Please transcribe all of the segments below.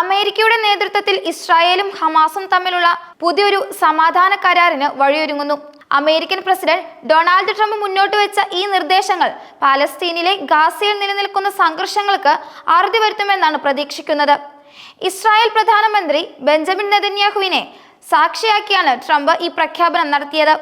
അമേരിക്കയുടെ നേതൃത്വത്തിൽ ഇസ്രായേലും ഹമാസും തമ്മിലുള്ള പുതിയൊരു സമാധാന കരാറിന് വഴിയൊരുങ്ങുന്നു. അമേരിക്കൻ പ്രസിഡന്റ് ഡൊണാൾഡ് ട്രംപ് മുന്നോട്ട് വെച്ച ഈ നിർദ്ദേശങ്ങൾ പാലസ്തീനിലെ ഗാസയിൽ നിലനിൽക്കുന്ന സംഘർഷങ്ങൾക്ക് അറുതി വരുത്തുമെന്നാണ് പ്രതീക്ഷിക്കുന്നത്. ഇസ്രായേൽ പ്രധാനമന്ത്രി ബെഞ്ചമിൻ നെതന്യാഹുവിനെ സാക്ഷിയാക്കിയാണ് ട്രംപ് ഈ പ്രഖ്യാപനം നടത്തിയത്.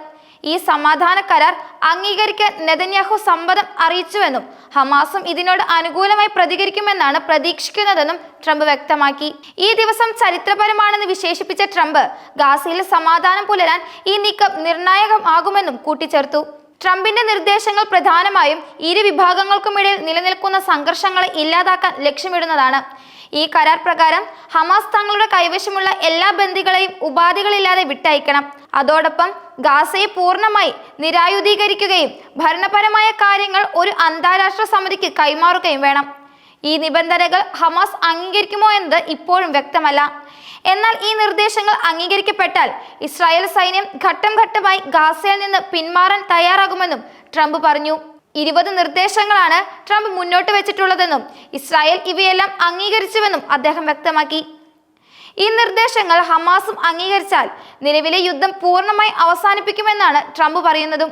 ഈ സമാധാന കരാർ അംഗീകരിക്കാൻ നെതന്യാഹു സമ്മതം അറിയിച്ചുവെന്നും ഹമാസും ഇതിനോട് അനുകൂലമായി പ്രതികരിക്കുമെന്നാണ് പ്രതീക്ഷിക്കുന്നതെന്നും ട്രംപ് വ്യക്തമാക്കി. ഈ ദിവസം ചരിത്രപരമാണെന്ന് വിശേഷിപ്പിച്ച ട്രംപ് ഗാസയിൽ സമാധാനം പുലരാൻ ഈ നീക്കം നിർണായകമാകുമെന്നും കൂട്ടിച്ചേർത്തു. ട്രംപിന്റെ നിർദ്ദേശങ്ങൾ പ്രധാനമായും ഇരു വിഭാഗങ്ങൾക്കുമിടയിൽ നിലനിൽക്കുന്ന സംഘർഷങ്ങളെ ഇല്ലാതാക്കാൻ ലക്ഷ്യമിടുന്നതാണ്. ഈ കരാർ പ്രകാരം ഹമാസ് തങ്ങളുടെ കൈവശമുള്ള എല്ലാ ബന്ദികളെയും ഉപാധികളില്ലാതെ വിട്ടയക്കണം. അതോടൊപ്പം ഗാസയെ പൂർണമായി നിരായുധീകരിക്കുകയും ഭരണപരമായ കാര്യങ്ങൾ ഒരു അന്താരാഷ്ട്ര സമിതിക്ക് കൈമാറുകയും വേണം. ഈ നിബന്ധനകൾ ഹമാസ് അംഗീകരിക്കുമോ എന്നത് ഇപ്പോഴും വ്യക്തമല്ല. എന്നാൽ ഈ നിർദ്ദേശങ്ങൾ അംഗീകരിക്കപ്പെട്ടാൽ ഇസ്രായേൽ സൈന്യം ഘട്ടം ഘട്ടമായി ഗാസയിൽ നിന്ന് പിന്മാറാൻ തയ്യാറാകുമെന്നും ട്രംപ് പറഞ്ഞു. ഇരുപത് നിർദ്ദേശങ്ങളാണ് ട്രംപ് മുന്നോട്ട് വെച്ചിട്ടുള്ളതെന്നും ഇസ്രായേൽ ഇവയെല്ലാം അംഗീകരിച്ചുവെന്നും അദ്ദേഹം വ്യക്തമാക്കി. ഈ നിർദ്ദേശങ്ങൾ ഹമാസും അംഗീകരിച്ചാൽ നിലവിലെ യുദ്ധം പൂർണമായി അവസാനിപ്പിക്കുമെന്നാണ് ട്രംപ് പറയുന്നതും.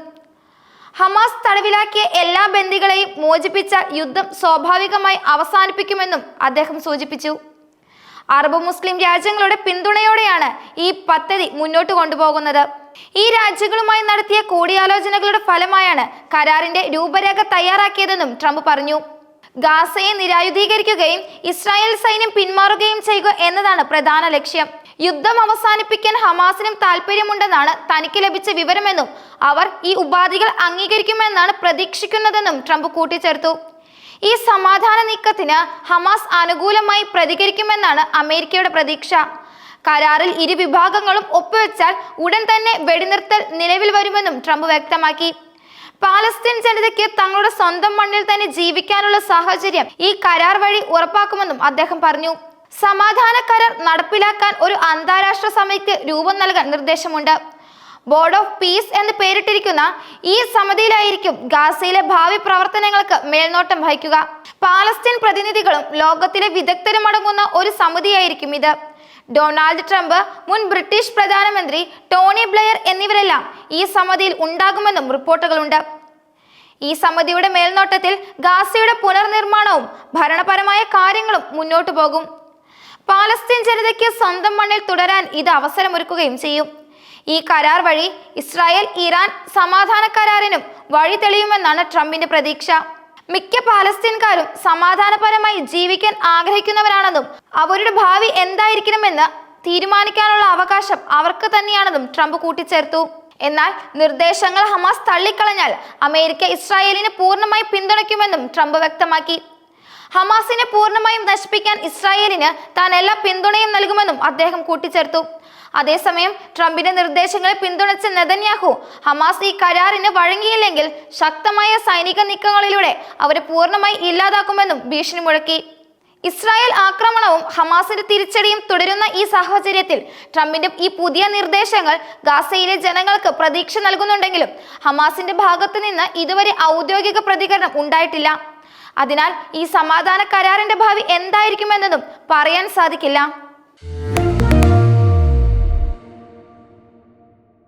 ഹമാസ് തടവിലാക്കിയ എല്ലാ ബന്ദികളെയും മോചിപ്പിച്ച യുദ്ധം സ്വാഭാവികമായി അവസാനിപ്പിക്കുമെന്നും അദ്ദേഹം സൂചിപ്പിച്ചു. അറബ് മുസ്ലിം രാജ്യങ്ങളുടെ പിന്തുണയോടെയാണ് ഈ പദ്ധതി മുന്നോട്ട് കൊണ്ടുപോകുന്നത്. ഈ രാജ്യങ്ങളുമായി നടത്തിയ കൂടിയാലോചനകളുടെ ഫലമായാണ് കരാറിന്റെ രൂപരേഖ തയ്യാറാക്കിയതെന്നും ട്രംപ് പറഞ്ഞു. ഗാസയെ നിരായുധീകരിക്കുകയും ഇസ്രായേൽ സൈന്യം പിന്മാറുകയും ചെയ്യുക എന്നതാണ് പ്രധാന ലക്ഷ്യം. യുദ്ധം അവസാനിപ്പിക്കാൻ ഹമാസിനും താല്പര്യമുണ്ടെന്നാണ് തനിക്ക് ലഭിച്ച വിവരമെന്നും അവർ ഈ ഉപാധികൾ അംഗീകരിക്കുമെന്നാണ് പ്രതീക്ഷിക്കുന്നതെന്നും ട്രംപ് കൂട്ടിച്ചേർത്തു. ഈ സമാധാന നീക്കത്തിന് ഹമാസ് അനുകൂലമായി പ്രതികരിക്കുമെന്നാണ് അമേരിക്കയുടെ പ്രതീക്ഷ. കരാറിൽ ഇരു വിഭാഗങ്ങളും ഒപ്പുവെച്ചാൽ ഉടൻ തന്നെ വെടിനിർത്തൽ നിലവിൽ വരുമെന്നും ട്രംപ് വ്യക്തമാക്കി. പാലസ്തീൻ ജനതയ്ക്ക് തങ്ങളുടെ സ്വന്തം മണ്ണിൽ തന്നെ ജീവിക്കാനുള്ള സാഹചര്യം ഈ കരാർ വഴി ഉറപ്പാക്കുമെന്നും അദ്ദേഹം പറഞ്ഞു. സമാധാന കരാർ നടപ്പിലാക്കാൻ ഒരു അന്താരാഷ്ട്ര സമിതിക്ക് രൂപം നൽകാൻ നിർദ്ദേശമുണ്ട്. ബോർഡ് ഓഫ് പീസ് എന്ന് പേരിട്ടിരിക്കുന്ന ഈ സമിതിയിലായിരിക്കും ഗാസയിലെ ഭാവി പ്രവർത്തനങ്ങൾക്ക് മേൽനോട്ടം വഹിക്കുക. പാലസ്തീൻ പ്രതിനിധികളും ലോകത്തിലെ വിദഗ്ധരും അടങ്ങുന്ന ഒരു സമിതിയായിരിക്കും ഇത്. ഡൊണാൾഡ് ട്രംപ് മുൻ ബ്രിട്ടീഷ് പ്രധാനമന്ത്രി ടോണി ബ്ലെയർ എന്നിവരെല്ലാം ഈ സമിതിയിൽ ഉണ്ടാകുമെന്നും റിപ്പോർട്ടുകളുണ്ട്. ഈ സമിതിയുടെ മേൽനോട്ടത്തിൽ ഗാസയുടെ പുനർനിർമ്മാണവും ഭരണപരമായ കാര്യങ്ങളും മുന്നോട്ടു പോകും. പാലസ്തീൻ ജനതയ്ക്ക് സ്വന്തം മണ്ണിൽ തുടരാൻ ഇത് അവസരമൊരുക്കുകയും ചെയ്യും. ഈ കരാർ വഴി ഇസ്രായേൽ ഇറാൻ സമാധാന കരാറിനും വഴി തെളിയുമെന്നാണ് ട്രംപിന്റെ പ്രതീക്ഷ. മിക്ക പാലസ്തീൻകാരും സമാധാനപരമായി ജീവിക്കാൻ ആഗ്രഹിക്കുന്നവരാണെന്നും അവരുടെ ഭാവി എന്തായിരിക്കണമെന്ന് തീരുമാനിക്കാനുള്ള അവകാശം അവർക്ക് തന്നെയാണെന്നും ട്രംപ് കൂട്ടിച്ചേർത്തു. എന്നാൽ നിർദ്ദേശങ്ങൾ ഹമാസ് തള്ളിക്കളഞ്ഞാൽ അമേരിക്ക ഇസ്രായേലിനെ പൂർണമായി പിന്തുണയ്ക്കുമെന്നും ട്രംപ് വ്യക്തമാക്കി. ഹമാസിനെ പൂർണമായും നശിപ്പിക്കാൻ ഇസ്രായേലിന് താൻ എല്ലാ പിന്തുണയും നൽകുമെന്നും അദ്ദേഹം കൂട്ടിച്ചേർത്തു. അതേസമയം ട്രംപിന്റെ നിർദ്ദേശങ്ങളെ പിന്തുണച്ച നെതന്യാഹു ഹമാസ് ഈ കരാറിന് വഴങ്ങിയില്ലെങ്കിൽ ശക്തമായ സൈനിക നീക്കങ്ങളിലൂടെ അവരെ പൂർണമായി ഇല്ലാതാക്കുമെന്നും ഭീഷണി മുഴക്കി. ഇസ്രായേൽ ആക്രമണവും ഹമാസിന്റെ തിരിച്ചടിയും തുടരുന്ന ഈ സാഹചര്യത്തിൽ ട്രംപിന്റെ ഈ പുതിയ നിർദ്ദേശങ്ങൾ ഗാസയിലെ ജനങ്ങൾക്ക് പ്രതീക്ഷ നൽകുന്നുണ്ടെങ്കിലും ഹമാസിന്റെ ഭാഗത്തു നിന്ന് ഇതുവരെ ഔദ്യോഗിക പ്രതികരണം ഉണ്ടായിട്ടില്ല. അതിനാൽ ഈ സമാധാന കരാറിന്റെ ഭാവി എന്തായിരിക്കുമെന്നതും പറയാൻ സാധിക്കില്ല.